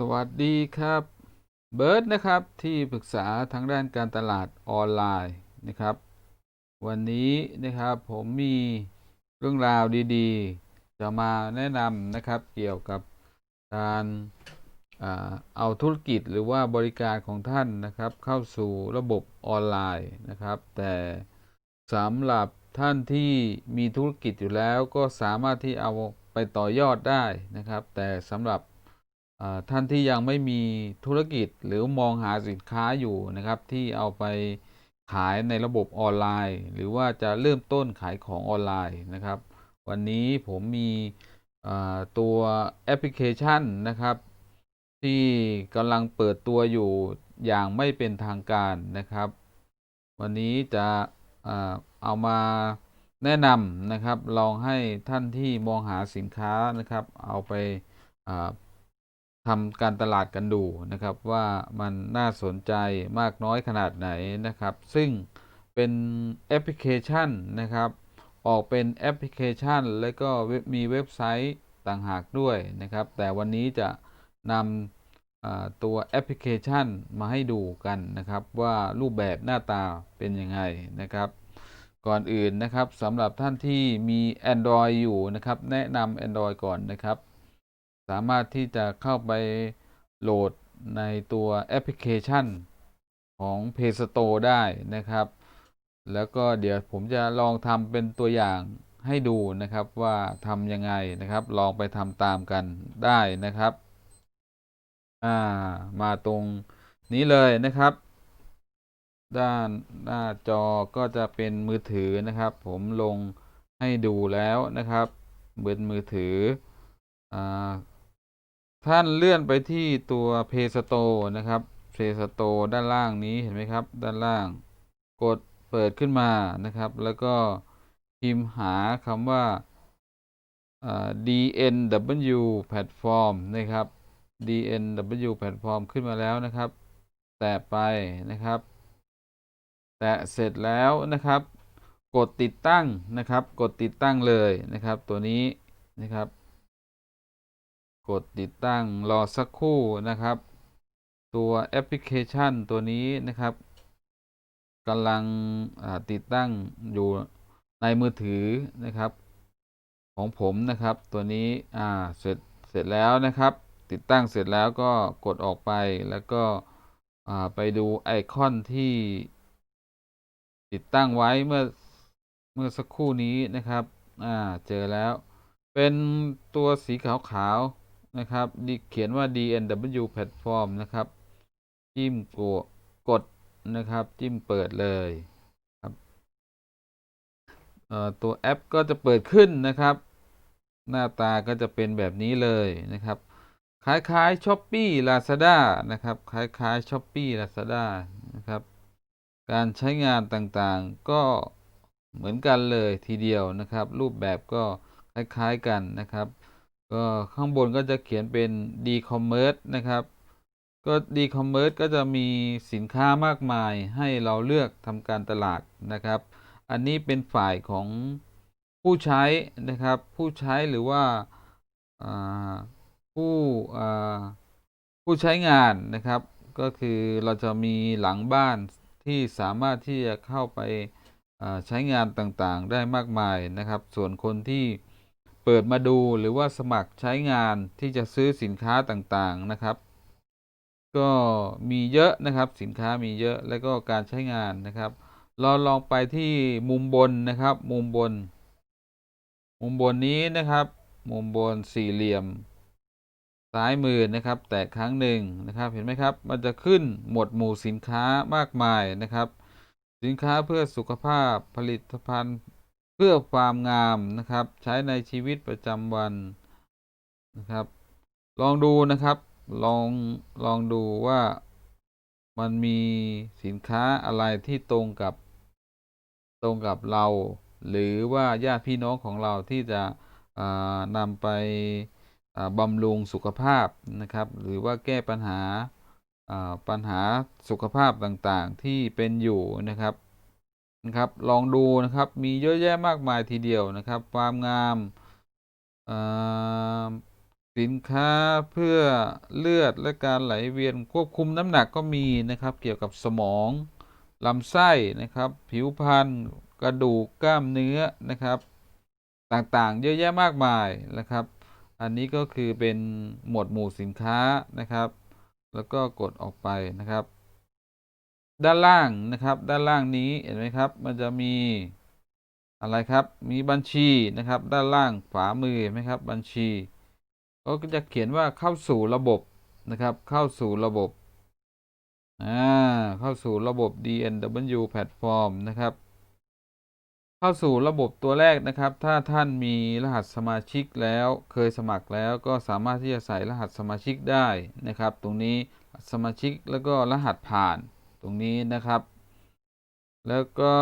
สวัสดีครับเบิร์ดนะครับที่ปรึกษาทางด้านการตลาดออนไลน์นะครับ วันนี้นะครับผมมีเรื่องราวดีๆ จะมาแนะนำนะครับเกี่ยวกับการเอาธุรกิจหรือว่าบริการของท่านนะครับ เข้าสู่ระบบออนไลน์นะครับ แต่สำหรับท่านที่มีธุรกิจอยู่แล้วก็สามารถที่เอาไปต่อยอดได้นะครับ แต่สำหรับ ท่านที่ยังไม่มีธุรกิจหรือมองหาสินค้าอยู่นะครับ ที่เอาไปขายในระบบออนไลน์ หรือว่าจะเริ่มต้นขายของออนไลน์นะครับ วันนี้ผมมีตัวแอปพลิเคชันนะครับ ที่กำลังเปิดตัวอยู่อย่างไม่เป็นทางการนะครับ วันนี้จะเอามาแนะนำนะครับ ลองให้ท่านที่มองหาสินค้านะครับ เอาไป ทำการตลาดกันดูนะครับว่ามันน่าสนใจมากน้อยขนาดไหนนะครับ ซึ่งเป็นแอปพลิเคชันนะครับ ออกเป็นแอปพลิเคชัน แล้วก็มีเว็บไซต์ต่างหากด้วยนะครับ แต่วันนี้จะนำตัวแอปพลิเคชันมาให้ดูกันนะครับ ว่ารูปแบบหน้าตาเป็นยังไงนะครับก่อนอื่นนะครับสำหรับท่านที่มี Android อยู่นะครับ แนะนำ Android ก่อนนะครับ สามารถที่จะเข้าไปโหลดในตัวแอปพลิเคชันของ Play Store ได้นะครับ แล้วก็เดี๋ยวผมจะลองทำเป็นตัวอย่างให้ดูนะครับว่าทำยังไงนะครับ ลองไปทำตามกันได้นะครับ อ่า มาตรงนี้เลยนะครับ ด้านหน้าจอก็จะเป็นมือถือนะครับ ผมลงให้ดูแล้วนะครับบนมือถือ อ่า ท่านเลื่อนไปที่ตัว Play Store นะครับ Play Store ด้านล่างนี้เห็นไหมครับ ด้านล่าง กดเปิดขึ้นมานะครับ แล้วก็พิมพ์หาคำว่าอ่า DNW Platform นะครับ DNW Platform ขึ้นมาแล้วนะครับ แตะไปนะครับ แตะเสร็จแล้วนะครับ กดติดตั้งนะครับ กดติดตั้งเลยนะครับ ตัวนี้นะครับ กดติดตั้งรอสักครู่นะครับ ตัวแอปพลิเคชันตัวนี้นะครับกำลังติดตั้งอยู่ในมือถือนะครับ ของผมนะครับตัวนี้อ่าเสร็จเสร็จแล้วนะครับ ติดตั้งเสร็จแล้วก็กดออกไปแล้วก็ไปดูไอคอนที่ ติดตั้งไว้เมื่อเมื่อสักครู่นี้นะครับ อ่า เจอแล้ว เป็นตัวสีขาวๆ นะครับดิเขียนว่า DNW Platform นะครับ จิ้มกดกดนะครับ จิ้มเปิดเลยครับตัวแอปก็จะเปิดขึ้นนะครับ หน้าตาก็จะเป็นแบบนี้เลยนะครับ คล้ายๆ s h อ p e e Lazada นะครับ คล้ายๆ s h อ p e e Lazada นะครับ การใช้งานต่างๆก็เหมือนกันเลยทีเดียวนะครับ รูปแบบก็คล้ายๆกันนะครับ ก็ข้างบนก็จะเขียนเป็น d-commerce นะครับ ก็ d-commerce ก็จะมีสินค้ามากมายให้เราเลือกทำการตลาดนะครับ อันนี้เป็นฝ่ายของผู้ใช้นะครับ ผู้ใช้หรือว่าาผู้าผู้ใช้งานนะครับ ก็คือเราจะมีหลังบ้านที่สามารถที่จะเข้าไปาใช้งานต่างๆ ได้มากมายนะครับ ส่วนคนที่ เปิดมาดูหรือว่าสมัครใช้งานที่จะซื้อสินค้าต่างๆนะครับ ก็มีเยอะนะครับสินค้ามีเยอะแล้วก็การใช้งานนะครับ เราลองไปที่มุมบนนะครับ มุมบน มุมบนนี้นะครับ มุมบนสี่เหลี่ยม ซ้ายมือนะครับ แตะครั้งหนึ่งนะครับเห็นไหมครับ มันจะขึ้นหมวดหมู่สินค้ามากมายนะครับ สินค้าเพื่อสุขภาพผลิตภัณฑ์ เพื่อความงามนะครับ ใช้ในชีวิตประจำวันนะครับ ลองดูนะครับ ลองลองดูว่ามันมีสินค้าอะไรที่ตรงกับตรงกับเรา หรือว่าญาติพี่น้องของเราที่จะนำไปบำรุงสุขภาพนะครับ หรือว่าแก้ปัญหาปัญหาสุขภาพต่างๆที่เป็นอยู่นะครับ นะครับ ลองดูนะครับ มีเยอะแยะมากมายทีเดียวนะครับ ความงามสินค้าเพื่อเลือดและการไหลเวียนควบคุมน้ำหนักก็มีนะครับ เกี่ยวกับสมองลำไส้นะครับ ผิวพรรณกระดูกกล้ามเนื้อนะครับ ต่างๆ เยอะแยะมากมายนะครับ อันนี้ก็คือเป็นหมวดหมู่สินค้านะครับ แล้วก็กดออกไปนะครับ ด้านล่างนะครับ ด้านล่างนี้เห็นไหมครับ มันจะมีอะไรครับ มีบัญชีนะครับ ด้านล่างขวามือเห็นไหมครับ บัญชีก็จะเขียนว่าเข้าสู่ระบบนะครับ เข้าสู่ระบบอ่าเข้าสู่ระบบ DNW Platform นะครับ เข้าสู่ระบบตัวแรกนะครับ ถ้าท่านมีรหัสสมาชิกแล้วเคยสมัครแล้วก็สามารถที่จะใส่รหัสสมาชิกได้นะครับ ตรงนี้สมาชิกแล้วก็รหัสผ่าน ตรงนี้นะครับ แล้วก็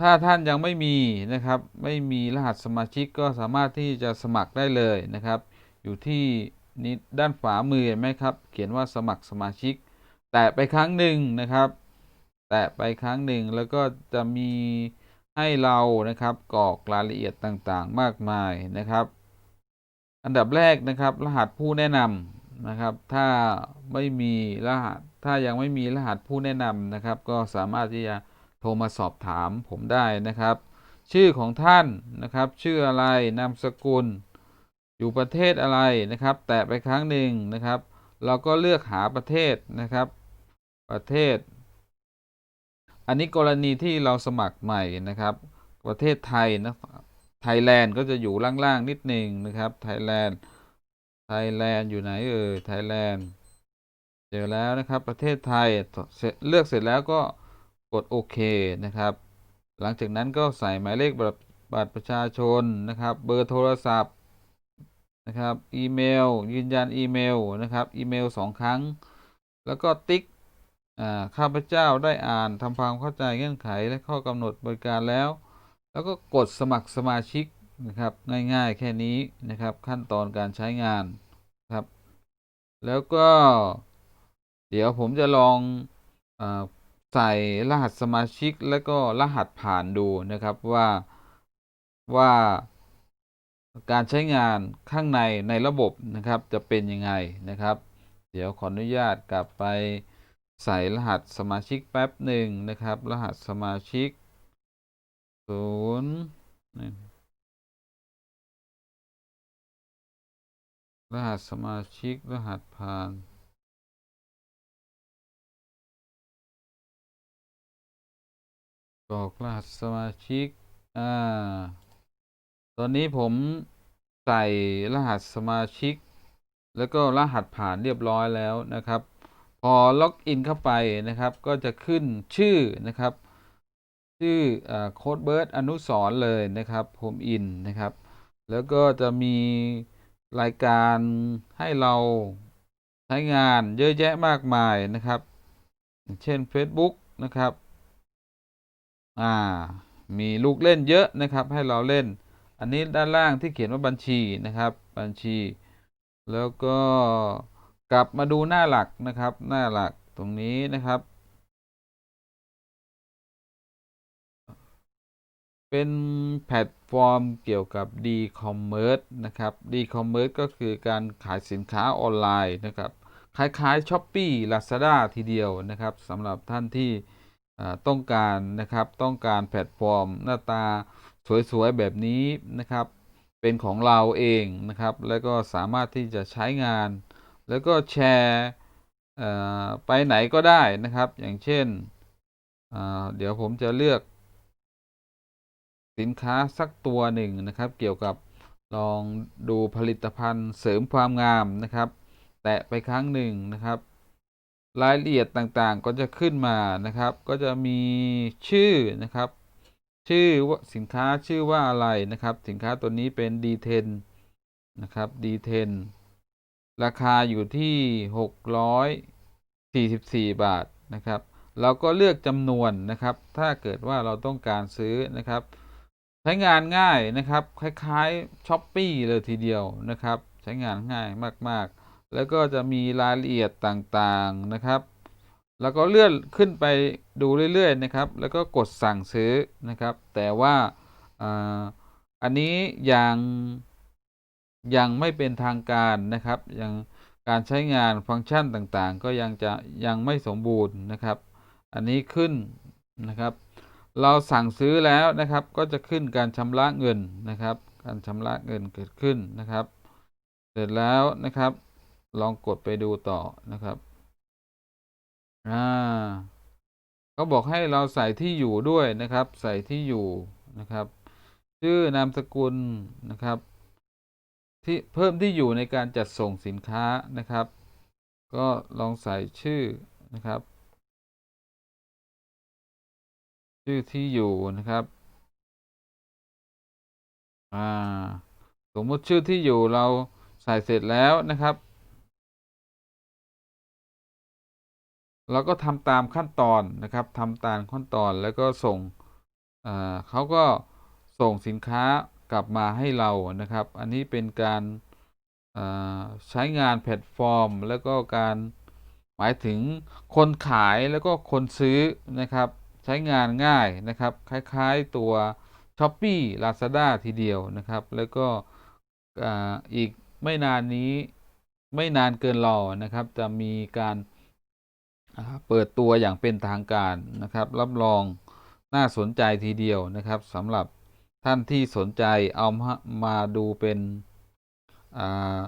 ถ้าท่านยังไม่มีนะครับ ไม่มีรหัสสมาชิกก็สามารถที่จะสมัครได้เลยนะครับ อยู่ที่นี้ด้านขวามือเห็นไหมครับ เขียนว่าสมัครสมาชิก แตะไปครั้งหนึ่งนะครับ แตะไปครั้งหนึ่งแล้วก็จะมีให้เรานะครับกรอกรายละเอียดต่างๆ มากมายนะครับ อันดับแรกนะครับ รหัสผู้แนะนำนะครับ ถ้าไม่มีรหัส ถ้ายังไม่มีรหัสผู้แนะนำนะครับ ก็สามารถที่จะโทรมาสอบถามผมได้นะครับ ชื่อของท่านนะครับ ชื่ออะไรนามสกุล อยู่ประเทศอะไรนะครับ แตะไปครั้งหนึ่งนะครับ เราก็เลือกหาประเทศนะครับ ประเทศ อันนี้กรณีที่เราสมัครใหม่นะครับ ประเทศไทยนะไทยแลนด์ก็จะอยู่ล่างๆนิดหนึ่งนะครับไทยแลนด์ไทยแลนด์อยู่ไหนเอ่ยไทยแลนด์ เจอแล้วนะครับประเทศไทยเเลือกเสร็จแล้วก็กดโอเคนะครับ หลังจากนั้นก็ใส่หมายเลขบัตรบัตรประชาชนนะครับ เบอร์โทรศัพท์นะครับอีเมล ยืนยันอีเมลนะครับอีเมลสองครั้ง แล้วก็ติ๊กข้าพเจ้าได้อ่านทำความเข้าใจเงื่อนไขและข้อกำหนดบริการแล้ว แล้วก็กดสมัครสมาชิกนะครับ ง่ายๆแค่นี้นะครับขั้นตอนการใช้งานครับ แล้วก็ เดี๋ยวผมจะลองอใส่รหัสสมาชิกแล้วก็รหัสผ่านดูนะครับว่าว่าการใช้งานข้างในในระบบนะครับจะเป็นยังไงนะครับ เดี๋ยวขออนุญาตกลับไปใส่รหัสสมาชิกแป๊บหนึ่งนะครับ รหัสสมาชิกศูนย์รหัสสมาชิกรหัสผ่าน กรอกรหัสสมาชิก อ่า ตอนนี้ผมใส่รหัสสมาชิก แล้วก็รหัสผ่านเรียบร้อยแล้วนะครับ พอล็อกอินเข้าไปนะครับ ก็จะขึ้นชื่อนะครับ ชื่อโค้ดเบิร์ดอนุสรเลยนะครับผมอินนะครับ แล้วก็จะมีรายการให้เราใช้งานเยอะแยะมากมายนะครับ เช่น Facebook นะครับ อ่ามีลูกเล่นเยอะนะครับ ให้เราเล่น อันนี้ด้านล่างที่เขียนว่าบัญชีนะครับ บัญชี แล้วก็กลับมาดูหน้าหลักนะครับ หน้าหลักตรงนี้นะครับ เป็นแพลตฟอร์มเกี่ยวกับ d-commerce นะครับ d-commerce ก็คือการขายสินค้าออนไลน์นะครับ คล้ายๆ Shopee Lazada ทีเดียวนะครับสำหรับท่านที่ ต้องการนะครับต้องการแพลตฟอร์ม หน้าตาสวยๆแบบนี้นะครับ เป็นของเราเองนะครับ แล้วก็สามารถที่จะใช้งาน แล้วก็แชร์ไปไหนก็ได้นะครับ อย่างเช่นเดี๋ยวผมจะเลือก สินค้าสักตัวหนึ่งนะครับ เกี่ยวกับลองดูผลิตภัณฑ์เสริมความงามนะครับ แตะไปครั้งหนึ่งนะครับ รายละเอียดต่างๆ ก็จะขึ้นมานะครับ ก็จะมีชื่อนะครับ ชื่อว่าสินค้าชื่อว่าอะไรนะครับ สินค้าตัวนี้เป็น D10 นะครับ D10 ราคาอยู่ที่ 644 บาทนะครับ เราก็เลือกจำนวนนะครับ ถ้าเกิดว่าเราต้องการซื้อนะครับ ใช้งานง่ายนะครับ คล้ายๆช้อปปี้เลยทีเดียวนะครับ ใช้งานง่ายมากๆ แล้วก็จะมีรายละเอียดต่างๆนะครับ แล้วก็เลื่อนขึ้นไปดูเรื่อยๆนะครับ แล้วก็กดสั่งซื้อนะครับ แต่ว่าอันนี้ยังยังไม่เป็นทางการนะครับยังการใช้งานฟังก์ชันต่างๆ ก็ยังจะยังไม่สมบูรณ์นะครับ อันนี้ขึ้นนะครับ เราสั่งซื้อแล้วนะครับ ก็จะขึ้นการชำระเงินนะครับ การชำระเงินเกิดขึ้นนะครับ เสร็จแล้วนะครับ ลองกดไปดูต่อนะครับอ่าเขาบอกให้เราใส่ที่อยู่ด้วยนะครับ ใส่ที่อยู่นะครับ ชื่อนามสกุลนะครับ ที่เพิ่มที่อยู่ในการจัดส่งสินค้านะครับ ก็ลองใส่ชื่อนะครับ ชื่อที่อยู่นะครับอ่าสมมุติชื่อที่อยู่เราใส่เสร็จแล้วนะครับ เราก็ทำตามขั้นตอนนะครับทำตามขั้นตอนแล้วก็ส่งเขาก็ส่งสินค้ากลับมาให้เรานะครับ อันนี้เป็นการใช้งานแพลตฟอร์ม แล้วก็การหมายถึงคนขายแล้วก็คนซื้อนะครับ ใช้งานง่ายนะครับ คล้ายๆตัว s h อ p e e Lazada ทีเดียวนะครับ แล้วก็อีกไม่นานนี้ไม่นานเกินรอนะครับ จะมีการ เปิดตัวอย่างเป็นทางการนะครับ รับรองน่าสนใจทีเดียวนะครับสำหรับท่านที่สนใจเอามามาดูเป็นอ่า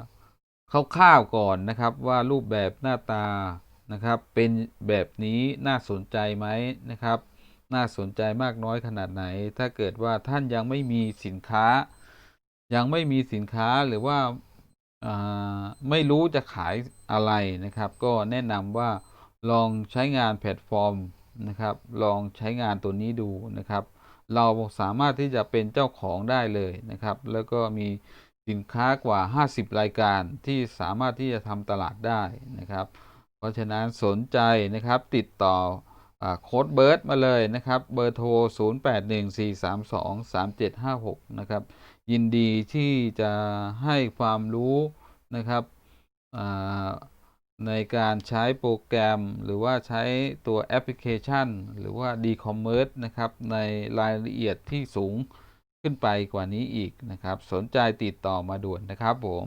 คร่าวๆก่อนนะครับว่ารูปแบบหน้าตานะครับ เป็นแบบนี้น่าสนใจไหมนะครับ น่าสนใจมากน้อยขนาดไหน ถ้าเกิดว่าท่านยังไม่มีสินค้า ยังไม่มีสินค้าหรือว่าอ่าไม่รู้จะขายอะไรนะครับ ก็แนะนำว่า ลองใช้งานแพลตฟอร์มนะครับ ลองใช้งานตัวนี้ดูนะครับ เราสามารถที่จะเป็นเจ้าของได้เลยนะครับ แล้วก็มีสินค้ากว่า 50 รายการที่สามารถที่จะทำตลาดได้นะครับ เพราะฉะนั้นสนใจนะครับติดต่อโค้ดเบิร์ดมาเลยนะครับ เบอร์โทร 0814323756 นะครับ ยินดีที่จะให้ความรู้นะครับ ในการใช้โปรแกรม หรือว่าใช้ตัวแอปพลิเคชัน หรือว่า d-commerce นะครับ ในรายละเอียดที่สูงขึ้นไปกว่านี้อีกนะครับ สนใจติดต่อมาด่วนนะครับผม